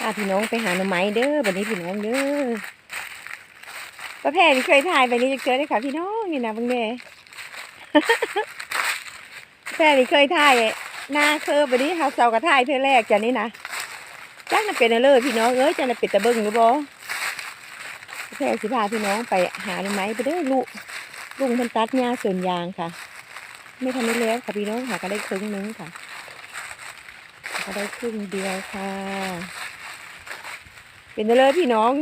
พาพี่น้องไปหาหน่อไม้เด้อบัดนี้พี่น้องเด้อประเภทที่เคยถ่ายไปนี้จะเจอได้ค่ะพี่น้องนี่นะบางเน่แพรที่เคยถ่ายหน้าเคอบัดนี้เฮาเซากระถ่ายเธอแรกจ้ะนี่นะจักน่ะเป็นอะไรพี่น้องเอ้ยจักน่ะเป็นตะเบิ่งหรือบ่แพรสิพาพี่น้องไปหาหน่อไม้ไปเด้อลูกลุงเพิ่นตัดหญ้าสวนยางค่ะ ไม่ทันได้แล้วค่ะพี่น้องค่ะก็ได้ครึ่งหนึงค่ะก็ได้ครึ่งเดียวค่ะ เป็นเลยพี่น้อง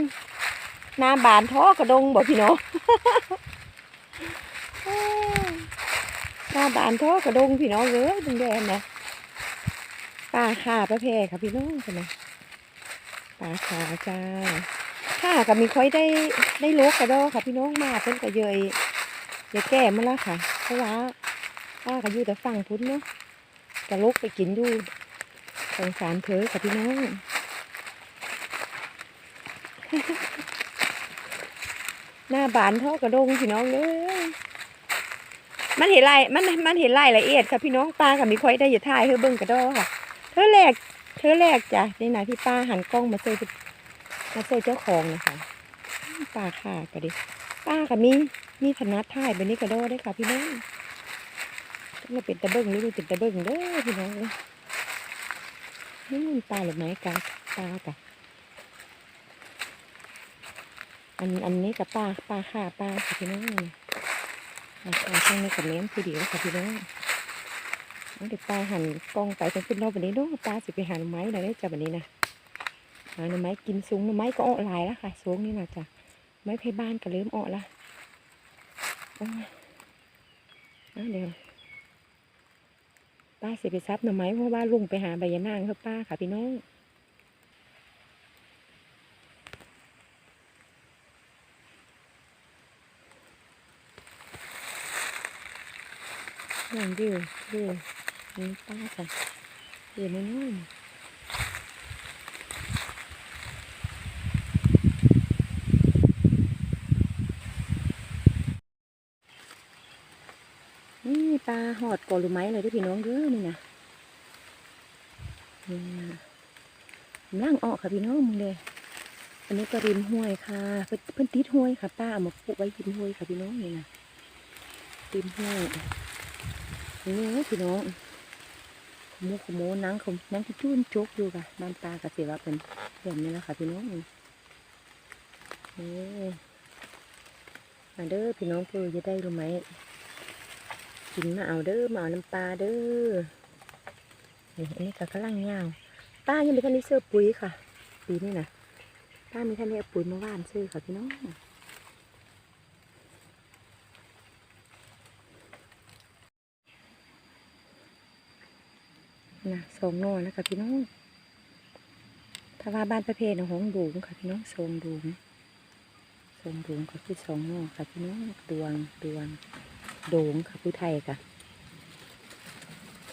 หน้าบานท่อกระดงบอกพี่น้องหน้าบานท่อกระดงพี่น้องเลยดึงแดงนะปลาขาปลาแพรค่ะพี่น้องกันนะปลาขาจ้าข้าก็มีค่อยได้ได้ลกกระดอค่ะพี่น้องมาเพิ่นก็เยยเยยแก่มาแล้วค่ะ เพราะว่าป้าก็อยู่แต่ฝั่งพุ้นเนาะกระลกไปกินดูสงสารเธอค่ะพี่น้อง หน้าบานเท่ากระดงพี่น้องเลยมันเห็นลายมันมันเห็นลายละเอียดค่ะพี่น้องป้ากับมีค่อยได้อย่าถ่ายเธอเบิ่งกระดอค่ะ เธอแรก เธอแรกจ้ะในหนาที่ป้าหันกล้องมาเจอมาเจอเจ้าของนะคะป้าค่ะก็ดิป้ากับมีมีถนัดถ่ายแบบนี้กระดอได้ค่ะ พี่น้องเราเป็นตะเบิ่งหรือเป็นตะเบิ่งเด้อพี่น้องเลยนี่มันปลาหรือไม้กาปลากะ อันอันนี้กับป้าป้าค่ะป้าค่ะพี่น้องป้าค่ะข้างในกับเลี้ยงคือเดียวค่ะพี่น้องเอาเดี๋ยวป้าหั่นกองไปเป็นขึ้นรอบวันนี้เนาะป้าสิไปหาหน่อไม้ได้จ้ะวันนี้นะหาหน่อไม้กินสูงหน่อไม้ก็ออกหลายแล้วค่ะสูงนี่นะจ้ะไม้ไผ่บ้านก็เริ่มออกละเดี๋ยวป้าสิไปซับหน่อไม้เพราะว่าลุงไปหาใบยะนางครับป้าค่ะพี่น้อง นั่นดิวดิวนี่ป้าจ้ะอยู่ในนู่นนี่ปลาหอดกอลูไม้เลยด้วยพี่น้องเด้อนี่นะนี่นะล่างออกค่ะพี่น้องมึงเลยอันนี้ก็ริมห้วยค่ะเพิ่นเพิ่นติดห้วยค่ะป้าเอามาปลูกไว้ริมห้วยค่ะพี่น้องนี่นะริมห้วย นี่พี่น้องโมขโมนังเขานังที่จุ้นจกอยู่ค่ะบ้านตากระเสียว่าเป็นแบบนี้แหละค่ะพี่น้องนี่มาเด้อพี่น้องเพื่อจะได้รู้ไหมกินมาเอาเด้อมาเอาน้ำปลาเด้อนี่อันนี้ก็กำลังยาวป้ายังไม่ทันได้เสื้อปุ๋ยค่ะ ปีนี้นะป้ามีทันได้เอาปุ๋ยมาว่านซื้อค่ะพี่น้อง นะสองนอนะคะพี่น้อง ถ้าว่าบ้านประเภทนะหงดูงค่ะพี่น้องทรงดูงทรงดูงก็คือสองนอค่ะพี่น้องดวงดวงโด่งค่ะผู้ไทยค่ะ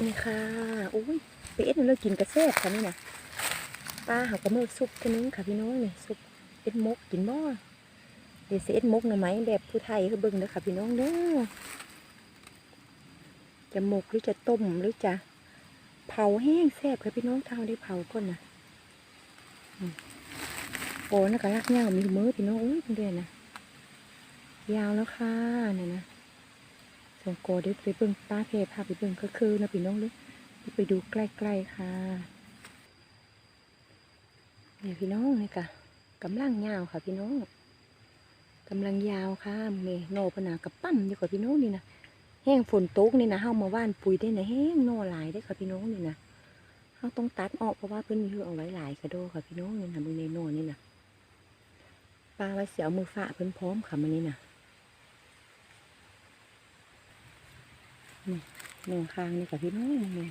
นี่ค่ะโอ้ยเป็ดนี่เรากินกระแซบค่ะนี่นะปลาหักกระเมือซุปทีนึงค่ะพี่น้องเนี่ยซุปเอ็ดมกกินบ่เดี๋ยวสิเอ็ดมกหน่อไม้แบบผู้ไทยเขาเบิ่งเด้อค่ะพี่น้องเด้อจะหมกหรือจะต้มหรือจะ เผาแห้งแซ่บค่ะพี่น้องเท่าได้เผาก่อนนะอืมโอ้น่าก็รักยาวมีมือพี่น้องอุ้ยเดือนนะยาวแล้วค่ะเนี่นนะส่งโกเดี๋ยวไปเบิ่งป้าเพพาไปเบิ่งก็คือนะพี่น้องเลยไปดูใกล้ๆค่ะนี่พี่น้องนี่ค่ะกำลังยาวค่ะพี่น้องกำลังยาวค่ะเมโนพนากับปั้มอยู่กับพี่น้องนี่นะ แห้งฝนตกนี่นะเฮามาว่านปุ๋ยได้นะแห้งโนหลายได้ค่ะพี่น้องนี่นะเฮาต้องตัดออกเพราะว่าเพิ่นมีเอาไว้หลายกระโดค่ะพี่น้องนี่นะมึงในโนนี่นะปลาไว้เสียวมือฝ่าเพิ่นพร้อมค่ะมันนี่นะนี่หนึ่งคางนี่ค่ะพี่น้องนี่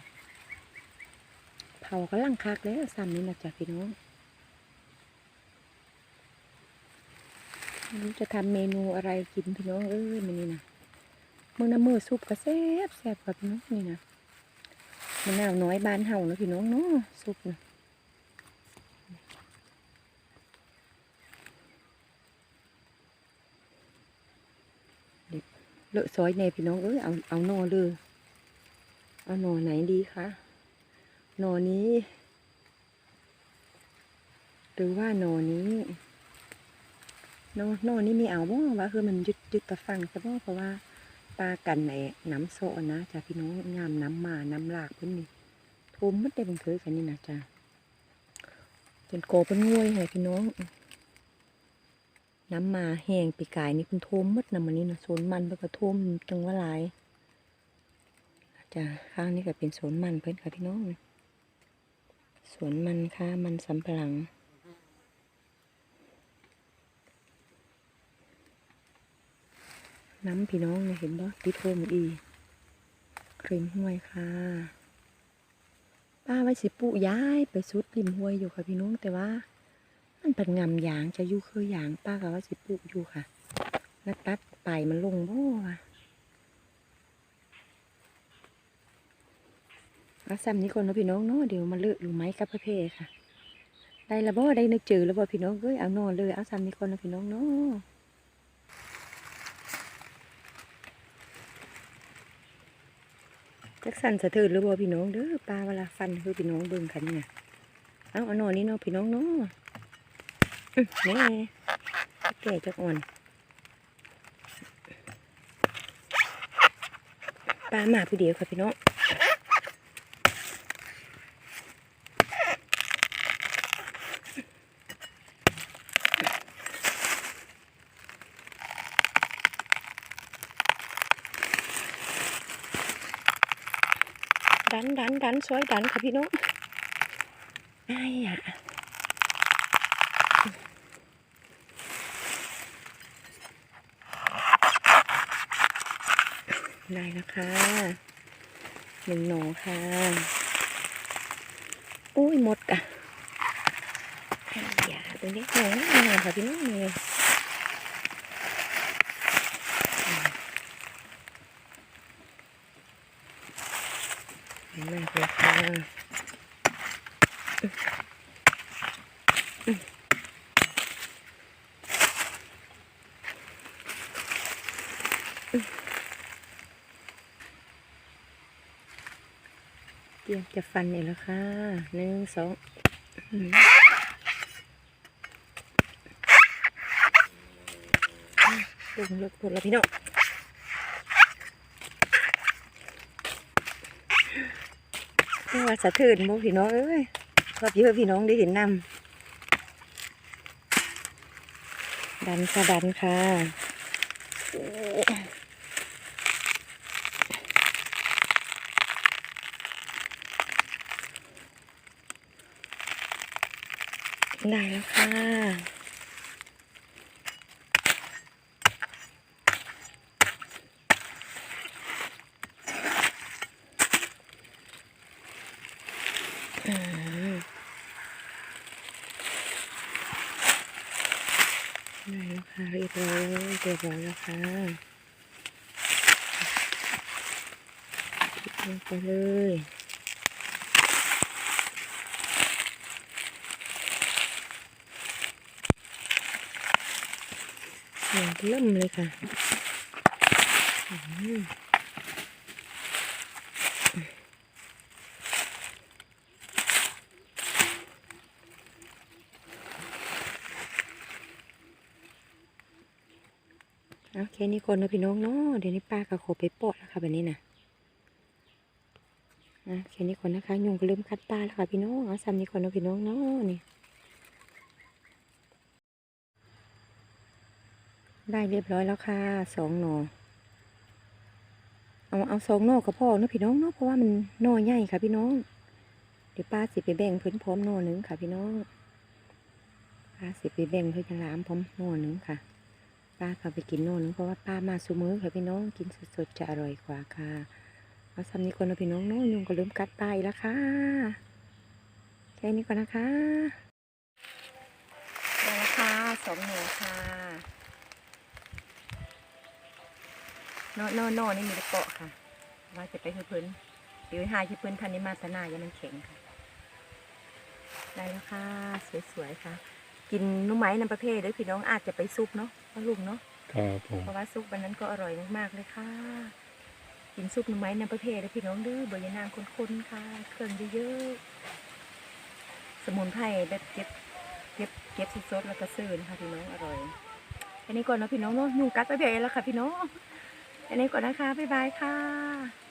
เผากำลังคักแล้วซ้ำนี่นะจ๊ะพี่น้องจะทำเมนูอะไรกินพี่น้องเอ้ยมันนี่นะ มือน้ำมือซุปก็แซ่บแซ่บกับพี่น้นี่นะมันาวน้อยบานเห่านะพี่น้องเนาะซุปนะเด็ดเลอะซอยในพี่น้องเอ้ยเอาเอาหนอเลยเอาหนอไหนดีคะหนอนี้ หรือว่าโนนี้นโนนี่มีเอาบ่ว่าคือมันยึดยึดตะฟังซะบ่เพราะว่า ปลากันในน้ำโซนะจ้ะพี่น้องงามน้ำมาน้ำหลากเพิ่นนี่ทมมันได้บังเคยกันนี่นะจ้ะจนโกเป็นงวยให้พี่น้อง น้ำมาแห้งปีกายนี่เพิ่นโทมหมดน้ำมันนี่นะโซนมันเพิ่นก็โทมจังว่าหลายจ้ะข้างนี้ก็เป็นสวนมันเพิ่นค่ะพี่น้องสวนมันค่ะมันสำปะหลัง น้ำพี่น้องเนี่ยเห็นบ่ติดโฮมอีคริมห้วยค่ะ ป้าไว้สิปุย้ายไปสุดริมห้วยอยู่ค่ะพี่น้องแต่ว่า มันเป็นงำยางจะอยู่คือยางป้าก็ว่าสิปุอยู่ค่ะแล้วตัดไปมันลงบ่วะเอาซ้ำนี้คนนะพี่น้องเนาะเดี๋ยวมาเลือกลูกไม้กับประเภทค่ะ ได้และบ่ได้นึกจือแล้วบ่พี่น้องเอ้ยเอานอนเลยเอาซ้ำนี้คนนะพี่น้องเนาะ จักสันสะเทือนหรือบ่พี่น้องเด้อปลาเวลาฟันคือพี่น้องเบิ่งขันเนี่ยเอาเอาหนอนนี่เนาะพี่น้องเนาะแม่แก่จักอ่อนปลาหมาผู้เดียวค่ะพี่น้อง ดันดันดันซอยดันค่ะพี่น้องไอ้อะได้แล้วค่ะหนึ่งหนอค่ะอุ้ยหมดอะไอ้ยาตัวนี้หนองหนอค่ะพี่น้องเลยมากเลยค่ะ เตรียมจะฟันนี่แล้วค่ะหนึ่งสองอืมลงเลิกหมดแล้วพี่น้องนี่ว่าสะเทือนบ่พี่น้องเอ้ยขอบเยอะพี่น้องได้เห็นนำดันค่ะดันค่ะ ได้แล้วค่ะ อืมได้แล้วค่ะเรียบร้อยเรียบร้อยแล้วค่ะลงไปเลย เสียงเริ่มเลยค่ะอืมโอเคนี่คนนะพี่น้องเนาะเดี๋ยวนี้ป้ากับโคไปปอดแล้วค่ะแบบนี้นะนะโอเคนี่คนนะคะยุงก็เริ่มคัดตาแล้วค่ะพี่น้องเอาซ้ำนี่คนนะพี่น้องเนาะนี่ ได้เรียบร้อยแล้วค่ะสองหนอเอาเอาสองหนอกับพ่อเนาะพี่น้องเนาะเพราะว่ามันหนอใหญ่ค่ะพี่น้อง เดี๋ยวป้าสิไปแบ่งเพิ่นพร้อมหนอหนึ่งค่ะพี่น้องป้าสิไปแบ่งเพิ่นจะล้ามพร้อมหนอหนึ่งค่ะ ป้าเขาไปกินโน่นเพราะว่าป้ามาสูมือค่ะพี่น้องกินสดๆจะอร่อยกว่าค่ะเอาซ้ำนี้ก่อนนะพี่น้องเน้อยุงก็เริ่มกัดตายแล้วค่ะแค่นี้ก่อนนะคะได้แล้วค่ะสองหนูค่ะ โนโนโนนี่มีตะเกาะค่ะ ว่าจะไปคือพื้นผิวหายที่พื้นทันนิมาตนายังมันแข็งค่ะ ได้แล้วค่ะ สวยๆค่ะ กินนุ้มไม้น้ำประเภทด้วยพี่น้องอาจจะไปซุปเนาะพ่อลุงเนาะครับผมเพราะว่าซุปวันนั้นก็อร่อยมากๆเลยค่ะ กินซุปนุ้มไม้น้ำประเภทด้วยพี่น้องด้อเบอยนางคนๆค่ะ เครื่องเยอะๆสมุนไพรแบบเก็บเก็บเก็บซุปสดๆแล้วก็ซื่นค่ะพี่น้องอร่อยอันนี้ก่อนนะพี่น้องเนาะยุงกัดไปเบีแล้วค่ะพี่น้อง อันนี้ก่อนนะคะ บ๊ายบายค่ะ